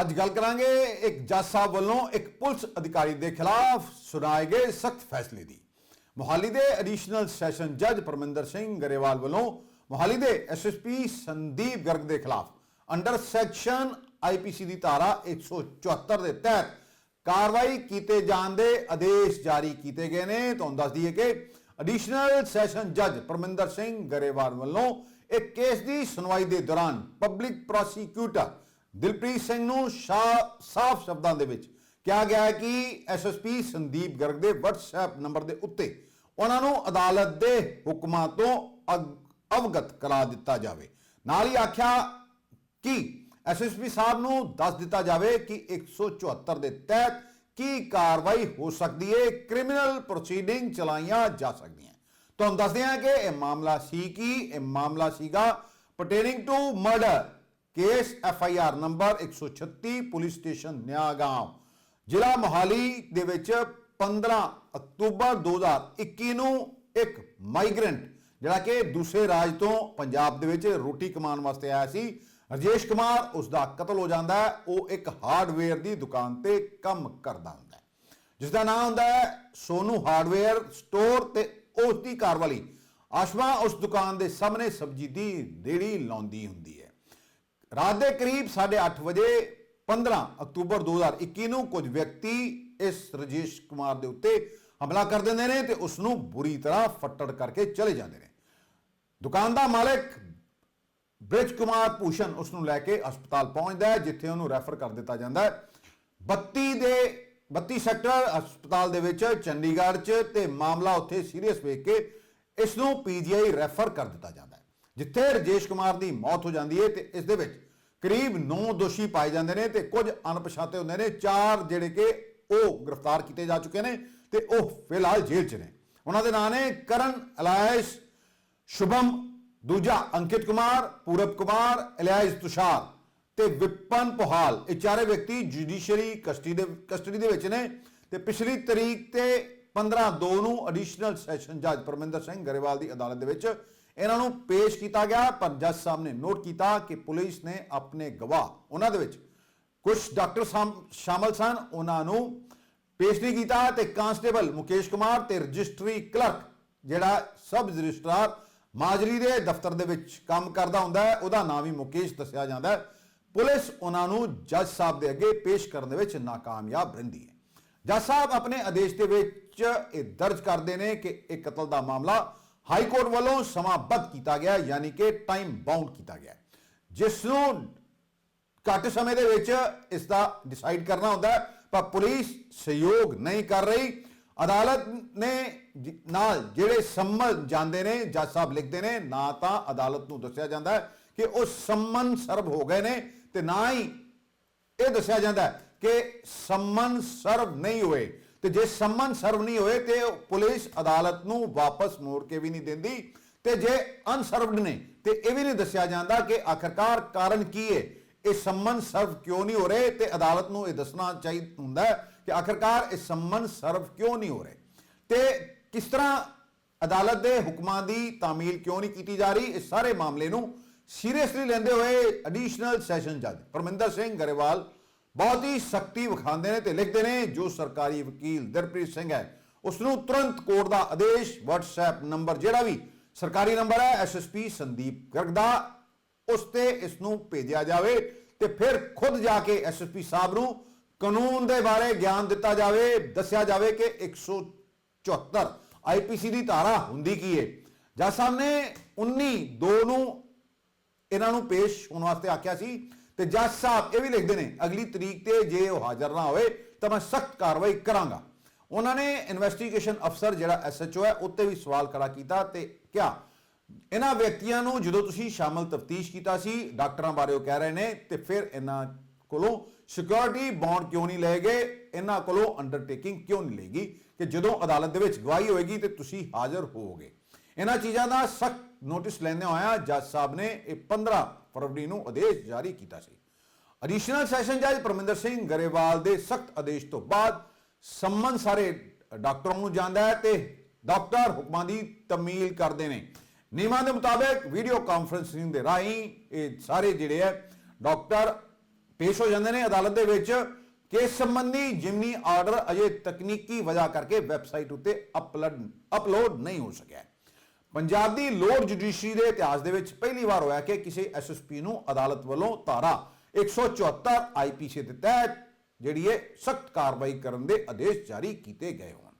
ਅੱਜ ਗੱਲ ਕਰਾਂਗੇ ਇੱਕ ਜੱਜ ਸਾਹਿਬ ਵੱਲੋਂ ਇੱਕ ਪੁਲਿਸ ਅਧਿਕਾਰੀ ਦੇ ਖਿਲਾਫ ਸੁਣਾਏ ਗਏ ਸਖਤ ਫੈਸਲੇ ਦੀ। ਮੋਹਾਲੀ ਦੇ ਐਡੀਸ਼ਨਲ ਸੈਸ਼ਨ ਜੱਜ ਪਰਮਿੰਦਰ ਸਿੰਘ ਗਰੇਵਾਲ ਵੱਲੋਂ ਮੋਹਾਲੀ ਦੇ ਐਸਐਸਪੀ ਸੰਦੀਪ ਗਰਗ ਦੇ ਖਿਲਾਫ ਅੰਡਰ ਸੈਕਸ਼ਨ ਆਈਪੀਸੀ ਦੀ ਧਾਰਾ 174 ਦੇ ਤਹਿਤ ਕਾਰਵਾਈ ਕੀਤੇ ਜਾਣ ਦੇ ਆਦੇਸ਼ ਜਾਰੀ ਕੀਤੇ ਗਏ ਨੇ। ਤੁਹਾਨੂੰ ਦੱਸ ਦਈਏ ਕਿ ਐਡੀਸ਼ਨਲ ਸੈਸ਼ਨ ਜੱਜ ਪਰਮਿੰਦਰ ਸਿੰਘ ਗਰੇਵਾਲ ਵੱਲੋਂ ਇੱਕ ਕੇਸ ਦੀ ਸੁਣਵਾਈ ਦੇ ਦੌਰਾਨ ਪਬਲਿਕ ਪ੍ਰੋਸੀਕਿਊਟਰ ਦਿਲਪ੍ਰੀਤ ਸਿੰਘ ਨੂੰ ਸ਼ਾ- ਸਾਫ਼ ਸ਼ਬਦਾਂ ਦੇ ਵਿੱਚ ਕਿਹਾ ਗਿਆ ਹੈ ਕਿ ਐਸਐਸਪੀ ਸੰਦੀਪ ਗਰਗ ਦੇ WhatsApp ਨੰਬਰ ਦੇ ਉੱਤੇ ਉਹਨਾਂ ਨੂੰ ਅਦਾਲਤ ਦੇ ਹੁਕਮਾਂ ਤੋਂ ਅਵਗਤ ਕਰਾ ਦਿੱਤਾ ਜਾਵੇ। ਨਾਲ ਹੀ ਆਖਿਆ ਕਿ ਐਸਐਸਪੀ ਸਾਹਿਬ ਨੂੰ ਦੱਸ ਦਿੱਤਾ ਜਾਵੇ ਕਿ 174 ਦੇ ਤਹਿਤ ਕੀ ਕਾਰਵਾਈ ਹੋ ਸਕਦੀ ਹੈ ਕ੍ਰਿਮੀਨਲ ਪ੍ਰੋਸੀਡਿੰਗ ਚਲਾਈਆਂ ਜਾ ਸਕਦੀਆਂ। ਤੁਹਾਨੂੰ ਦੱਸਦੇ ਹਾਂ ਕਿ ਇਹ ਮਾਮਲਾ ਸੀ ਕਿ? ਇਹ ਮਾਮਲਾ ਸੀਗਾ ਪਟੇਰਿੰਗ to murder case F I R number 136 police station Nayagaon. ਜ਼ਿਲ੍ਹਾ ਮੋਹਾਲੀ ਦੇ ਵਿੱਚ 15 ਅਕਤੂਬਰ 2021 ਨੂੰ ਇੱਕ ਮਾਈਗ੍ਰੈਂਟ ਜਿਹੜਾ ਕਿ ਦੂਸਰੇ ਰਾਜ ਤੋਂ ਪੰਜਾਬ ਦੇ ਵਿੱਚ ਰੋਟੀ ਕਮਾਉਣ ਵਾਸਤੇ ਆਇਆ ਸੀ। ਰਜੇਸ਼ ਕੁਮਾਰ ਉਸ ਦਾ ਕਤਲ ਹੋ ਜਾਂਦਾ ਹੈ, ਉਹ ਇੱਕ ਹਾਰਡਵੇਅਰ ਦੀ ਦੁਕਾਨ ਤੇ ਕੰਮ ਕਰਦਾ ਹੁੰਦਾ ਹੈ। ਜਿਸ ਦਾ ਨਾਮ ਹੁੰਦਾ ਹੈ ਸੋਨੂ ਹਾਰਡਵੇਅਰ ਸਟੋਰ ਤੇ ਉਸ ਦੀ ਘਰਵਾਲੀ ਆਸ਼ਮਾ ਉਸ ਦੁਕਾਨ ਦੇ ਸਾਹਮਣੇ ਸਬਜ਼ੀ ਦੀ ਰੇੜੀ ਲਾਉਂਦੀ ਹੁੰਦੀ ਹੈ। ਰਾਤ ਦੇ ਕਰੀਬ 8:30 ਵਜੇ 15 ਅਕਤੂਬਰ 2021 ਨੂੰ ਕੁਝ ਵਿਅਕਤੀ ਇਸ ਰਜੇਸ਼ ਕੁਮਾਰ ਦੇ ਉੱਤੇ ਹਮਲਾ ਕਰ ਦਿੰਦੇ ਨੇ ਤੇ ਉਸ ਨੂੰ ਬੁਰੀ ਤਰ੍ਹਾਂ ਫੱਟੜ ਕਰਕੇ ਚਲੇ ਜਾਂਦੇ ਨੇ। ਦੁਕਾਨ ਦਾ ਮਾਲਕ ਬ੍ਰਿਜ ਕੁਮਾਰ ਭੂਸ਼ਣ ਉਸ ਨੂੰ ਲੈ ਕੇ ਹਸਪਤਾਲ ਪਹੁੰਚਦਾ ਹੈ, ਜਿੱਥੇ ਉਹਨੂੰ ਰੈਫਰ ਕਰ ਦਿੱਤਾ ਜਾਂਦਾ ਹੈ। 32 ਦੇ 32 ਸੈਕਟਰ ਹਸਪਤਾਲ ਦੇ ਵਿੱਚ ਚੰਡੀਗੜ੍ਹ 'ਚ ਤੇ ਮਾਮਲਾ ਉੱਥੇ ਸੀਰੀਅਸ ਵੇਖ ਕੇ ਇਸ ਨੂੰ ਪੀਜੀਆਈ ਰੈਫਰ ਕਰ ਦਿੱਤਾ ਜਾਂਦਾ ਹੈ। ਜਿੱਥੇ ਰਜੇਸ਼ ਕੁਮਾਰ ਦੀ ਮੌਤ ਹੋ ਜਾਂਦੀ ਹੈ ਤੇ ਇਸ ਦੇ ਵਿੱਚ ਕਰੀਬ 9 ਦੋਸ਼ੀ ਪਾਏ ਜਾਂਦੇ ਨੇ ਤੇ ਕੁਝ ਅਣਪਛਾਤੇ ਹੁੰਦੇ ਨੇ। ਚਾਰ ਜਿਹੜੇ ਕਿ ਉਹ ਗ੍ਰਿਫਤਾਰ ਕੀਤੇ ਜਾ ਚੁੱਕੇ ਨੇ ਤੇ ਉਹ ਫਿਲਹਾਲ ਜੇਲ੍ਹ 'ਚ ਨੇ। ਉਹਨਾਂ ਦੇ ਨਾਂ ਨੇ ਕਰਨ ਅਲਾਇਸ਼ ਸ਼ੁਭਮ, ਦੂਜਾ ਅੰਕਿਤ ਕੁਮਾਰ, ਪੂਰਬ ਕੁਮਾਰ ਇਲਿਆਸ ਤੁਸ਼ਾਰ ਤੇ ਵਿਪਨ ਪੋਹਾਲ। ਇਹ ਚਾਰੇ ਵਿਅਕਤੀ ਜੁਡੀਸ਼ਰੀ ਕਸਟਡੀ ਦੇ ਕਸਟਡੀ ਦੇ ਵਿੱਚ ਨੇ ਤੇ ਪਿਛਲੀ ਤਰੀਕ ਤੇ 15 2 ਨੂੰ ਐਡੀਸ਼ਨਲ ਸੈਸ਼ਨ ਜੱਜ ਪਰਮਿੰਦਰ ਸਿੰਘ ਗਰੇਵਾਲ ਦੀ ਅਦਾਲਤ ਦੇ ਵਿੱਚ ਇਹਨਾਂ ਨੂੰ ਪੇਸ਼ ਕੀਤਾ ਗਿਆ। ਪਰ ਜੱਜ ਸਾਹਿਬ ਨੇ ਨੋਟ ਕੀਤਾ ਕਿ ਪੁਲਿਸ ਨੇ ਆਪਣੇ ਗਵਾਹ, ਉਹਨਾਂ ਦੇ ਵਿੱਚ ਕੁਝ ਡਾਕਟਰ ਸਾਮ- ਸ਼ਾਮਲ ਸਨ। ਉਹਨਾਂ ਨੂੰ ਪੇਸ਼ ਨਹੀਂ ਕੀਤਾ ਤੇ ਕਾਂਸਟੇਬਲ ਮੁਕੇਸ਼ ਕੁਮਾਰ ਤੇ ਰਜਿਸਟਰੀ ਕਲਰਕ, ਜਿਹੜਾ ਸਬ ਰਜਿਸਟਰਾਰ ਮਾਜਰੀ ਦੇ ਦਫ਼ਤਰ ਦੇ ਵਿੱਚ ਕੰਮ ਕਰਦਾ ਹੁੰਦਾ ਹੈ, ਉਹਦਾ ਨਾਮ ਵੀ ਮੁਕੇਸ਼ ਦੱਸਿਆ ਜਾਂਦਾ ਹੈ। ਪੁਲਿਸ ਉਹਨਾਂ ਨੂੰ ਜੱਜ ਸਾਹਿਬ ਦੇ ਅੱਗੇ ਪੇਸ਼ ਕਰਨ ਦੇ ਵਿੱਚ ਨਾਕਾਮਯਾਬ ਰਹਿੰਦੀ ਹੈ। ਜੱਜ ਸਾਹਿਬ ਆਪਣੇ ਆਦੇਸ਼ ਦੇ ਵਿੱਚ ਇਹ ਦਰਜ ਕਰਦੇ ਨੇ ਕਿ ਇਹ ਕਤਲ ਦਾ ਮਾਮਲਾ ਹਾਈ ਕੋਰਟ ਵੱਲੋਂ ਸਮਾਬੱਧ ਕੀਤਾ ਗਿਆ, ਯਾਨੀ ਕਿ ਟਾਈਮ ਬਾਉਂਡ ਕੀਤਾ ਗਿਆ। ਜਿਸ ਨੂੰ ਘੱਟ ਸਮੇਂ ਦੇ ਵਿੱਚ ਇਸ ਦਾ ਡਿਸਾਈਡ ਕਰਨਾ ਹੁੰਦਾ ਪਰ ਪੁਲਿਸ ਸਹਿਯੋਗ ਨਹੀਂ ਕਰ ਰਹੀ। ਅਦਾਲਤ ਨੇ ਨਾਲ ਜਿਹੜੇ ਸੰਮਨ ਜਾਂਦੇ ਨੇ, ਜੱਜ ਸਾਹਿਬ ਲਿਖਦੇ ਨੇ, ਨਾ ਤਾਂ ਅਦਾਲਤ ਨੂੰ ਦੱਸਿਆ ਜਾਂਦਾ ਹੈ ਕਿ ਉਹ ਸੰਮਨ ਸਰਬ ਹੋ ਗਏ ਨੇ ਤੇ ਨਾ ਹੀ ਇਹ ਦੱਸਿਆ ਜਾਂਦਾ ਕਿ ਸੰਮਨ ਸਰਬ ਨਹੀਂ ਹੋਏ। ਤੇ ਜੇ ਸੰਮਨ ਸਰਵ ਨਹੀਂ ਹੋਏ ਤੇ ਪੁਲਿਸ ਅਦਾਲਤ ਨੂੰ ਵਾਪਸ ਮੋੜ ਕੇ ਵੀ ਨਹੀਂ ਦਿੰਦੀ। ਤੇ ਜੇ ਅਨਸਰਵਡ ਨੇ, ਤੇ ਇਹ ਵੀ ਨਹੀਂ ਦੱਸਿਆ ਜਾਂਦਾ ਕਿ ਆਖਰਕਾਰ ਕਾਰਨ ਕੀ ਹੈ ਇਹ ਸੰਮਨ ਸਰਵ ਕਿਉਂ ਨਹੀਂ ਹੋ ਰਹੇ? ਤੇ ਅਦਾਲਤ ਨੂੰ ਇਹ ਦੱਸਣਾ ਚਾਹੀਦਾ ਹੁੰਦਾ ਕਿ ਆਖਰਕਾਰ ਇਹ ਸੰਮਨ ਸਰਵ ਕਿਉਂ ਨਹੀਂ ਹੋ ਰਹੇ? ਤੇ ਕਿਸ ਤਰ੍ਹਾਂ ਅਦਾਲਤ ਦੇ ਹੁਕਮਾਂ ਦੀ ਤਾਮੀਲ ਕਿਉਂ ਨਹੀਂ ਕੀਤੀ ਜਾ ਰਹੀ? ਇਸ ਸਾਰੇ ਮਾਮਲੇ ਨੂੰ ਸੀਰੀਅਸਲੀ ਲੈਂਦੇ ਹੋਏ ਐਡੀਸ਼ਨਲ ਸੈਸ਼ਨ ਜੱਜ ਪਰਮਿੰਦਰ ਸਿੰਘ ਗਰੇਵਾਲ ਬਹੁਤ ਹੀ ਸਖਤੀ ਵਿਖਾਉਂਦੇ ਨੇ ਤੇ ਲਿਖਦੇ ਨੇ, ਜੋ ਸਰਕਾਰੀ ਵਕੀਲ ਦਰਪ੍ਰੀਤ ਸਿੰਘ ਹੈ ਉਸ ਨੂੰ ਤੁਰੰਤ ਕੋਰਟ ਦਾ ਆਦੇਸ਼, WhatsApp ਨੰਬਰ ਜਿਹੜਾ ਵੀ ਸਰਕਾਰੀ ਨੰਬਰ ਹੈ ਐਸਐਸਪੀ ਸੰਦੀਪ ਗਰਗ ਦਾ, ਉਸ ਤੇ ਇਸ ਨੂੰ ਭੇਜਿਆ ਜਾਵੇ ਤੇ ਫਿਰ ਖੁਦ ਜਾ ਕੇ ਐਸਐਸਪੀ ਸਾਹਿਬ ਨੂੰ ਕਾਨੂੰਨ ਦੇ ਬਾਰੇ ਗਿਆਨ ਦਿੱਤਾ ਜਾਵੇ, ਦੱਸਿਆ ਜਾਵੇ ਕਿ 174 ਆਈਪੀਸੀ ਦੀ ਧਾਰਾ ਹੁੰਦੀ ਕੀ ਹੈ ਜੱਜ ਸਾਹਿਬ ਨੇ 19 2 ਨੂੰ ਇਹਨਾਂ ਨੂੰ ਪੇਸ਼ ਹੋਣ ਵਾਸਤੇ ਆਖਿਆ ਸੀ ਤੇ ਜੱਜ ਸਾਹਿਬ ਇਹ ਵੀ ਲਿਖਦੇ ਨੇ, ਅਗਲੀ ਤਰੀਕ ਤੇ ਜੇ ਉਹ ਹਾਜ਼ਰ ਨਾ ਹੋਏ ਤਾਂ ਮੈਂ ਸਖਤ ਕਾਰਵਾਈ ਕਰਾਂਗਾ। ਉਹਨਾਂ ਨੇ ਇਨਵੈਸਟੀਗੇਸ਼ਨ ਅਫਸਰ ਜਿਹੜਾ ਐਸਐਚਓ ਹੈ, ਉੱਤੇ ਵੀ ਸਵਾਲ ਖੜਾ ਕੀਤਾ ਤੇ ਕਿਹਾ, ਇਹਨਾਂ ਵਿਅਕਤੀਆਂ ਨੂੰ ਜਦੋਂ ਤੁਸੀਂ ਸ਼ਾਮਲ ਤਫਤੀਸ਼ ਕੀਤਾ ਸੀ, ਡਾਕਟਰਾਂ ਬਾਰੇ ਉਹ ਕਹਿ ਰਹੇ ਨੇ, ਤੇ ਫਿਰ ਇਹਨਾਂ ਕੋਲੋਂ ਸਿਕਿਉਰਿਟੀ ਬੌਂਡ ਕਿਉਂ ਨਹੀਂ ਲਏ ਗਏ? ਇਹਨਾਂ ਕੋਲੋਂ ਅੰਡਰਟੇਕਿੰਗ ਕਿਉਂ ਨਹੀਂ ਲਏਗੀ ਕਿ ਜਦੋਂ ਅਦਾਲਤ ਦੇ ਵਿੱਚ ਗਵਾਹੀ ਹੋਏਗੀ ਤੇ ਤੁਸੀਂ ਹਾਜ਼ਰ ਹੋਵੋਗੇ। ਇਹਨਾਂ ਚੀਜ਼ਾਂ ਦਾ ਸਖਤ ਨੋਟਿਸ ਲੈਂਦੇ ਹੋਇਆ ਜੱਜ ਸਾਹਿਬ ਨੇ ਇਹ 15 ਫਰਵਰੀ ਨੂੰ ਆਦੇਸ਼ ਜਾਰੀ ਕੀਤਾ ਸੀ। ਐਡੀਸ਼ਨਲ ਸੈਸ਼ਨ ਜੱਜ ਪਰਮਿੰਦਰ ਸਿੰਘ ਗਰੇਵਾਲ ਦੇ ਸਖਤ ਆਦੇਸ਼ ਤੋਂ ਬਾਅਦ ਸੰਮਨ ਸਾਰੇ ਡਾਕਟਰਾਂ ਨੂੰ ਜਾਂਦਾ ਹੈ ਤੇ ਡਾਕਟਰ ਹੁਕਮਾਂ ਦੀ ਤਮੀਲ ਕਰਦੇ ਨੇ। ਨਿਯਮਾਂ ਦੇ ਮੁਤਾਬਕ ਵੀਡੀਓ ਕਾਨਫਰੰਸਿੰਗ ਦੇ ਰਾਹੀਂ ਇਹ ਸਾਰੇ ਜਿਹੜੇ ਹੈ ਡਾਕਟਰ ਪੇਸ਼ ਹੋ ਜਾਂਦੇ ਨੇ ਅਦਾਲਤ ਦੇ ਵਿੱਚ। ਕੇਸ ਸੰਬੰਧੀ ਜਿਮਨੀ ਆਰਡਰ ਅਜੇ ਤਕਨੀਕੀ ਵਜ੍ਹਾ ਕਰਕੇ ਵੈਬਸਾਈਟ ਉੱਤੇ ਅਪਲੋਡ ਅਪਲੋਡ ਨਹੀਂ ਹੋ ਸਕਿਆ। ਪੰਜਾਬ ਦੀ ਲੋੜ ਜੁਡੀਸ਼ਰੀ ਦੇ ਇਤਿਹਾਸ ਦੇ ਵਿੱਚ ਪਹਿਲੀ ਵਾਰ ਹੋਇਆ ਕਿ ਕਿਸੇ ਐਸਐਸਪੀ ਨੂੰ ਅਦਾਲਤ ਵੱਲੋਂ ਧਾਰਾ 174 ਆਈਪੀਸੀ ਦੇ ਤਹਿਤ ਜਿਹੜੀ ਹੈ ਸਖਤ ਕਾਰਵਾਈ ਕਰਨ ਦੇ ਆਦੇਸ਼ ਜਾਰੀ ਕੀਤੇ ਗਏ ਹੋਣ।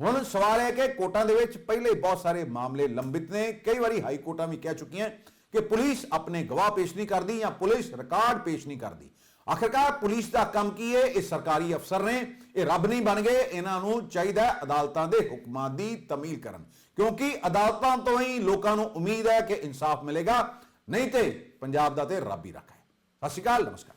ਹੁਣ ਸਵਾਲ ਹੈ ਕਿ ਕੋਰਟਾਂ ਦੇ ਵਿੱਚ ਪਹਿਲੇ ਬਹੁਤ ਸਾਰੇ ਮਾਮਲੇ ਲੰਬਿਤ ਨੇ। ਕਈ ਵਾਰੀ ਹਾਈ ਕੋਰਟਾਂ ਵੀ ਕਹਿ ਚੁੱਕੀਆਂ ਕਿ ਪੁਲਿਸ ਆਪਣੇ ਗਵਾਹ ਪੇਸ਼ ਨਹੀਂ ਕਰਦੀ ਜਾਂ ਪੁਲਿਸ ਰਿਕਾਰਡ ਪੇਸ਼ ਨਹੀਂ ਕਰਦੀ। ਆਖਿਰਕਾਰ ਪੁਲਿਸ ਦਾ ਕੰਮ ਕੀ ਹੈ ਇਹ ਸਰਕਾਰੀ ਅਫਸਰ ਨੇ। ਇਹ ਰੱਬ ਨਹੀਂ ਬਣ ਗਏ। ਇਹਨਾਂ ਨੂੰ ਚਾਹੀਦਾ ਹੈ ਅਦਾਲਤਾਂ ਦੇ ਹੁਕਮਾਂ ਦੀ ਤਮੀਲ ਕਰਨ। ਕਿਉਂਕਿ ਅਦਾਲਤਾਂ ਤੋਂ ਹੀ ਲੋਕਾਂ ਨੂੰ ਉਮੀਦ ਹੈ ਕਿ ਇਨਸਾਫ ਮਿਲੇਗਾ। ਨਹੀਂ ਤੇ ਪੰਜਾਬ ਦਾ ਤੇ ਰੱਬ ਹੀ ਰੱਖਾ ਹੈ। ਸਤਿ ਸ਼੍ਰੀ ਅਕਾਲ, ਨਮਸਕਾਰ।